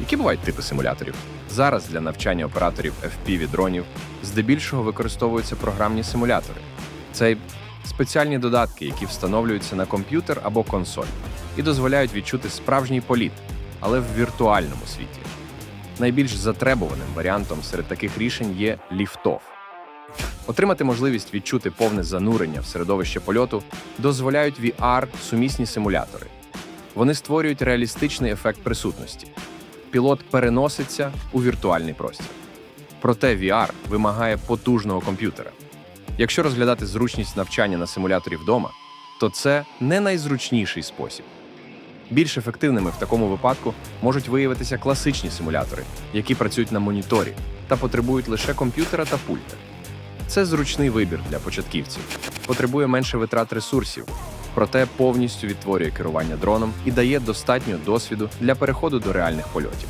Які бувають типи симуляторів? Зараз для навчання операторів FPV дронів здебільшого використовуються програмні симулятори. Це спеціальні додатки, які встановлюються на комп'ютер або консоль і дозволяють відчути справжній політ, але в віртуальному світі. Найбільш затребуваним варіантом серед таких рішень є ліфтоф. Отримати можливість відчути повне занурення в середовище польоту дозволяють VR-сумісні симулятори. Вони створюють реалістичний ефект присутності. Пілот переноситься у віртуальний простір. Проте VR вимагає потужного комп'ютера. Якщо розглядати зручність навчання на симуляторі вдома, то це не найзручніший спосіб. Більш ефективними в такому випадку можуть виявитися класичні симулятори, які працюють на моніторі та потребують лише комп'ютера та пульта. Це зручний вибір для початківців, потребує менше витрат ресурсів, проте повністю відтворює керування дроном і дає достатньо досвіду для переходу до реальних польотів.